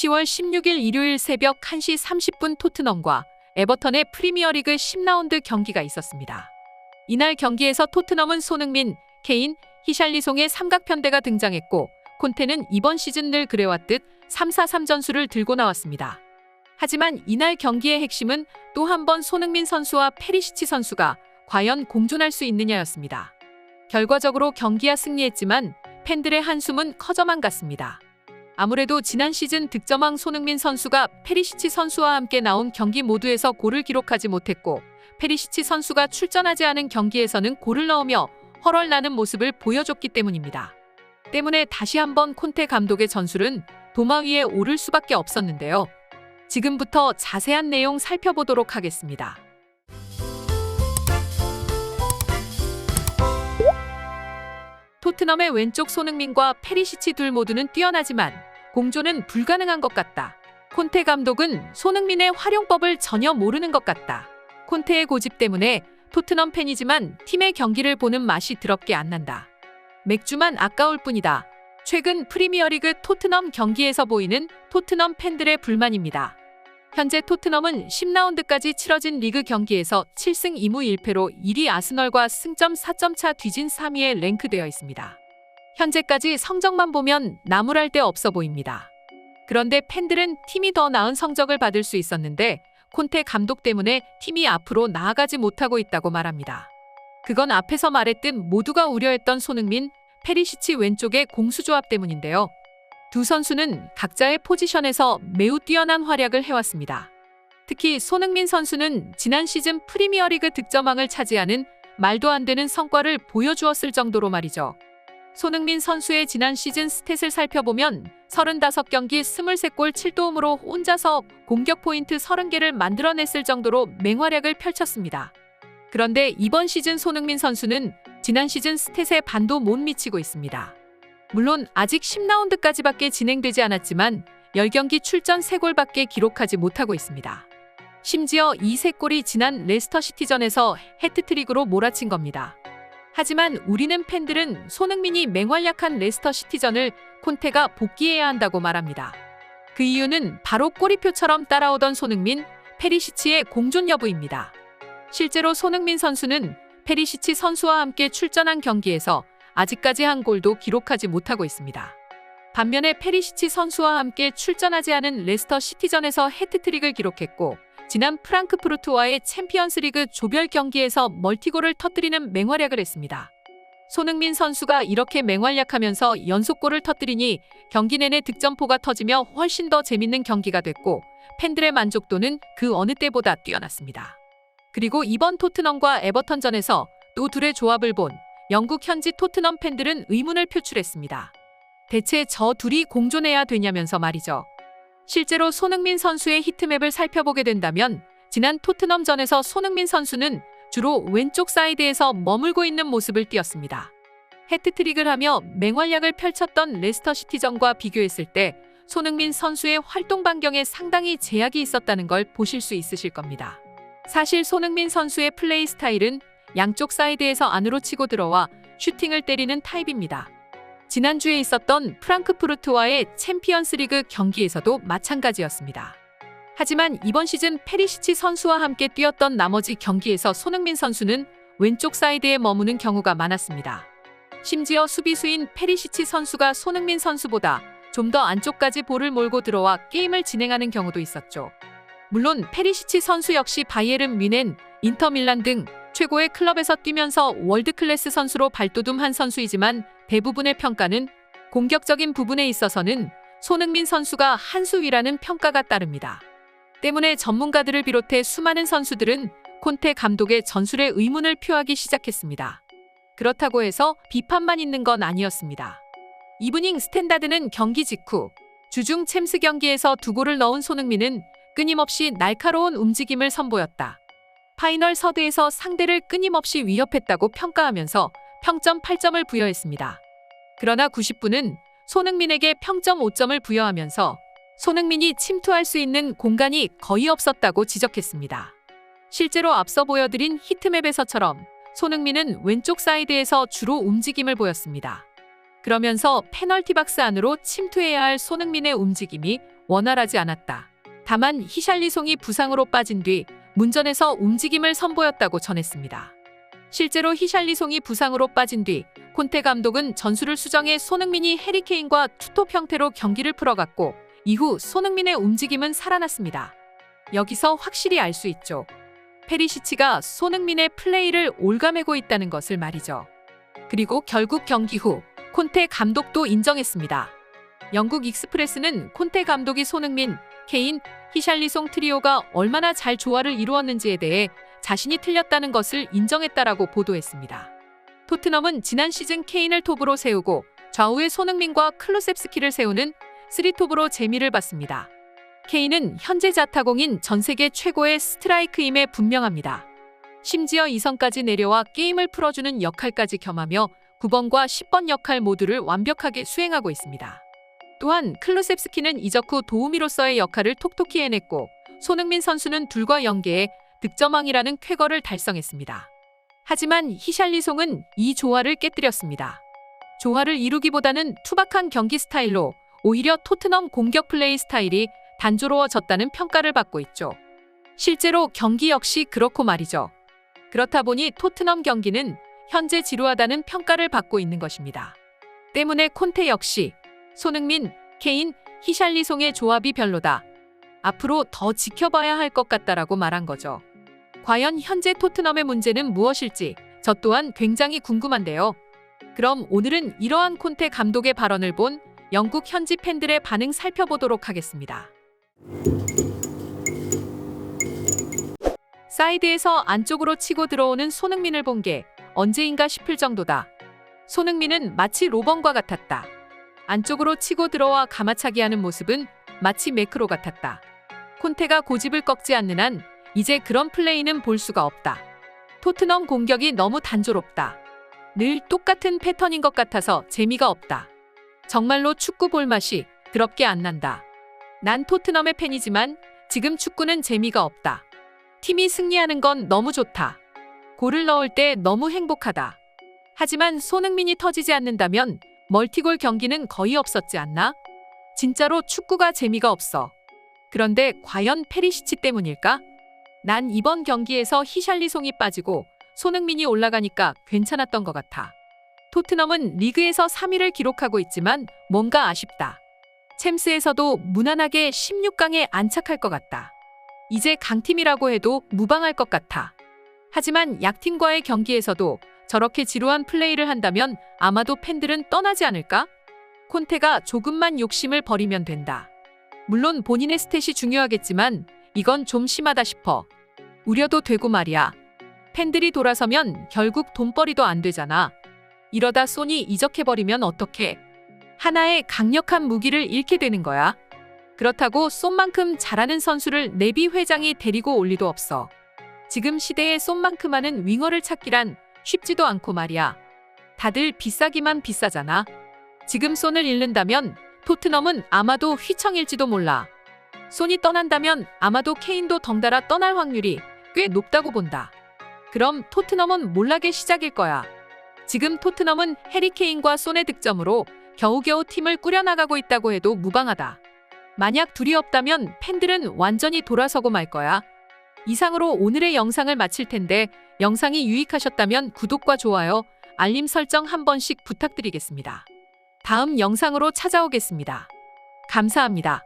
10월 16일 일요일 새벽 1시 30분 토트넘과 에버턴의 프리미어리그 10라운드 경기가 있었습니다. 이날 경기에서 토트넘은 손흥민, 케인, 히샬리송의 삼각편대가 등장했고 콘테는 이번 시즌 늘 그래왔듯 3-4-3 전술을 들고 나왔습니다. 하지만 이날 경기의 핵심은 또 한 번 손흥민 선수와 페리시치 선수가 과연 공존할 수 있느냐였습니다. 결과적으로 경기야 승리했지만 팬들의 한숨은 커져만 갔습니다. 아무래도 지난 시즌 득점왕 손흥민 선수가 페리시치 선수와 함께 나온 경기 모두에서 골을 기록하지 못했고 페리시치 선수가 출전하지 않은 경기에서는 골을 넣으며 헐헐나는 모습을 보여줬기 때문입니다. 때문에 다시 한번 콘테 감독의 전술은 도마 위에 오를 수밖에 없었는데요. 지금부터 자세한 내용 살펴보도록 하겠습니다. 토트넘의 왼쪽 손흥민과 페리시치 둘 모두는 뛰어나지만 공존은 불가능한 것 같다. 콘테 감독은 손흥민의 활용법을 전혀 모르는 것 같다. 콘테의 고집 때문에 토트넘 팬이지만 팀의 경기를 보는 맛이 더럽게 안 난다. 맥주만 아까울 뿐이다. 최근 프리미어리그 토트넘 경기에서 보이는 토트넘 팬들의 불만입니다. 현재 토트넘은 10라운드까지 치러진 리그 경기에서 7승 2무 1패로 1위 아스널과 승점 4점 차 뒤진 3위에 랭크되어 있습니다. 현재까지 성적만 보면 나무랄 데 없어 보입니다. 그런데 팬들은 팀이 더 나은 성적을 받을 수 있었는데 콘테 감독 때문에 팀이 앞으로 나아가지 못하고 있다고 말합니다. 그건 앞에서 말했듯 모두가 우려했던 손흥민, 페리시치 왼쪽의 공수조합 때문인데요. 두 선수는 각자의 포지션에서 매우 뛰어난 활약을 해왔습니다. 특히 손흥민 선수는 지난 시즌 프리미어리그 득점왕을 차지하는 말도 안 되는 성과를 보여주었을 정도로 말이죠. 손흥민 선수의 지난 시즌 스탯을 살펴보면 35경기 23골 7도움으로 혼자서 공격 포인트 30개를 만들어냈을 정도로 맹활약을 펼쳤습니다. 그런데 이번 시즌 손흥민 선수는 지난 시즌 스탯에 반도 못 미치고 있습니다. 물론 아직 10라운드까지밖에 진행되지 않았지만 10경기 출전 3골밖에 기록하지 못하고 있습니다. 심지어 이 3골이 지난 레스터 시티전에서 해트트릭으로 몰아친 겁니다. 하지만 우리는 팬들은 손흥민이 맹활약한 레스터 시티전을 콘테가 복귀해야 한다고 말합니다. 그 이유는 바로 꼬리표처럼 따라오던 손흥민, 페리시치의 공존 여부입니다. 실제로 손흥민 선수는 페리시치 선수와 함께 출전한 경기에서 아직까지 한 골도 기록하지 못하고 있습니다. 반면에 페리시치 선수와 함께 출전하지 않은 레스터 시티전에서 해트트릭을 기록했고 지난 프랑크푸르트와의 챔피언스리그 조별 경기에서 멀티골을 터뜨리는 맹활약을 했습니다. 손흥민 선수가 이렇게 맹활약하면서 연속골을 터뜨리니 경기 내내 득점포가 터지며 훨씬 더 재밌는 경기가 됐고 팬들의 만족도는 그 어느 때보다 뛰어났습니다. 그리고 이번 토트넘과 에버턴전에서 또 둘의 조합을 본 영국 현지 토트넘 팬들은 의문을 표출했습니다. 대체 저 둘이 공존해야 되냐면서 말이죠. 실제로 손흥민 선수의 히트맵을 살펴보게 된다면 지난 토트넘전에서 손흥민 선수는 주로 왼쪽 사이드에서 머물고 있는 모습을 띄었습니다. 해트트릭을 하며 맹활약을 펼쳤던 레스터 시티전과 비교했을 때 손흥민 선수의 활동 반경에 상당히 제약이 있었다는 걸 보실 수 있으실 겁니다. 사실 손흥민 선수의 플레이 스타일은 양쪽 사이드에서 안으로 치고 들어와 슈팅을 때리는 타입입니다. 지난주에 있었던 프랑크푸르트와의 챔피언스리그 경기에서도 마찬가지였습니다. 하지만 이번 시즌 페리시치 선수와 함께 뛰었던 나머지 경기에서 손흥민 선수는 왼쪽 사이드에 머무는 경우가 많았습니다. 심지어 수비수인 페리시치 선수가 손흥민 선수보다 좀 더 안쪽까지 볼을 몰고 들어와 게임을 진행하는 경우도 있었죠. 물론 페리시치 선수 역시 바이에른 뮌헨, 인터밀란 등 최고의 클럽에서 뛰면서 월드클래스 선수로 발돋움한 선수이지만 대부분의 평가는 공격적인 부분에 있어서는 손흥민 선수가 한수 위라는 평가가 따릅니다. 때문에 전문가들을 비롯해 수많은 선수들은 콘테 감독의 전술에 의문을 표하기 시작했습니다. 그렇다고 해서 비판만 있는 건 아니었습니다. 이브닝 스탠다드는 경기 직후 주중 챔스 경기에서 두 골을 넣은 손흥민은 끊임없이 날카로운 움직임을 선보였다. 파이널 서드에서 상대를 끊임없이 위협했다고 평가하면서 평점 8점을 부여했습니다. 그러나 90분은 손흥민에게 평점 5점을 부여하면서 손흥민이 침투할 수 있는 공간이 거의 없었다고 지적했습니다. 실제로 앞서 보여드린 히트맵에서처럼 손흥민은 왼쪽 사이드에서 주로 움직임을 보였습니다. 그러면서 페널티 박스 안으로 침투해야 할 손흥민의 움직임이 원활하지 않았다. 다만 히샬리송이 부상으로 빠진 뒤 문전에서 움직임을 선보였다고 전했습니다. 실제로 히샬리송이 부상으로 빠진 뒤 콘테 감독은 전술을 수정해 손흥민이 해리케인과 투톱 형태로 경기를 풀어갔고 이후 손흥민의 움직임은 살아났습니다. 여기서 확실히 알 수 있죠. 페리시치가 손흥민의 플레이를 올가매고 있다는 것을 말이죠. 그리고 결국 경기 후 콘테 감독도 인정했습니다. 영국 익스프레스는 콘테 감독이 손흥민, 케인, 히샬리송 트리오가 얼마나 잘 조화를 이루었는지에 대해 자신이 틀렸다는 것을 인정했다라고 보도했습니다. 토트넘은 지난 시즌 케인을 톱으로 세우고 좌우에 손흥민과 클루셉스키를 세우는 3톱으로 재미를 봤습니다. 케인은 현재 자타공인 전 세계 최고의 스트라이크임에 분명합니다. 심지어 2선까지 내려와 게임을 풀어주는 역할까지 겸하며 9번과 10번 역할 모두를 완벽하게 수행하고 있습니다. 또한 클루셉스키는 이적 후 도우미로서의 역할을 톡톡히 해냈고 손흥민 선수는 둘과 연계해 득점왕이라는 쾌거를 달성했습니다. 하지만 히샬리송은 이 조화를 깨뜨렸습니다. 조화를 이루기보다는 투박한 경기 스타일로 오히려 토트넘 공격 플레이 스타일이 단조로워졌다는 평가를 받고 있죠. 실제로 경기 역시 그렇고 말이죠. 그렇다 보니 토트넘 경기는 현재 지루하다는 평가를 받고 있는 것입니다. 때문에 콘테 역시 손흥민, 케인, 히샬리송의 조합이 별로다. 앞으로 더 지켜봐야 할 것 같다라고 말한 거죠. 과연 현재 토트넘의 문제는 무엇일지 저 또한 굉장히 궁금한데요. 그럼 오늘은 이러한 콘테 감독의 발언을 본 영국 현지 팬들의 반응 살펴보도록 하겠습니다. 사이드에서 안쪽으로 치고 들어오는 손흥민을 본 게 언제인가 싶을 정도다. 손흥민은 마치 로번과 같았다. 안쪽으로 치고 들어와 가마차기 하는 모습은 마치 매크로 같았다. 콘테가 고집을 꺾지 않는 한 이제 그런 플레이는 볼 수가 없다. 토트넘 공격이 너무 단조롭다. 늘 똑같은 패턴인 것 같아서 재미가 없다. 정말로 축구 볼 맛이 더럽게 안 난다. 난 토트넘의 팬이지만 지금 축구는 재미가 없다. 팀이 승리하는 건 너무 좋다. 골을 넣을 때 너무 행복하다. 하지만 손흥민이 터지지 않는다면 멀티골 경기는 거의 없었지 않나? 진짜로 축구가 재미가 없어. 그런데 과연 페리시치 때문일까? 난 이번 경기에서 히샬리송이 빠지고 손흥민이 올라가니까 괜찮았던 것 같아. 토트넘은 리그에서 3위를 기록하고 있지만 뭔가 아쉽다. 챔스에서도 무난하게 16강에 안착할 것 같다. 이제 강팀이라고 해도 무방할 것 같아. 하지만 약팀과의 경기에서도 저렇게 지루한 플레이를 한다면 아마도 팬들은 떠나지 않을까? 콘테가 조금만 욕심을 버리면 된다. 물론 본인의 스탯이 중요하겠지만 이건 좀 심하다 싶어. 우려도 되고 말이야. 팬들이 돌아서면 결국 돈벌이도 안 되잖아. 이러다 소니 이적해버리면 어떡해. 하나의 강력한 무기를 잃게 되는 거야. 그렇다고 쏜만큼 잘하는 선수를 내비 회장이 데리고 올 리도 없어. 지금 시대에 쏜만큼 하는 윙어를 찾기란 쉽지도 않고 말이야. 다들 비싸기만 비싸잖아. 지금 손을 잃는다면 토트넘은 아마도 휘청일지도 몰라. 손이 떠난다면 아마도 케인도 덩달아 떠날 확률이 꽤 높다고 본다. 그럼 토트넘은 몰락의 시작일 거야. 지금 토트넘은 해리케인과 손의 득점으로 겨우겨우 팀을 꾸려나가고 있다고 해도 무방하다. 만약 둘이 없다면 팬들은 완전히 돌아서고 말 거야. 이상으로 오늘의 영상을 마칠 텐데 영상이 유익하셨다면 구독과 좋아요, 알림 설정 한 번씩 부탁드리겠습니다. 다음 영상으로 찾아오겠습니다. 감사합니다.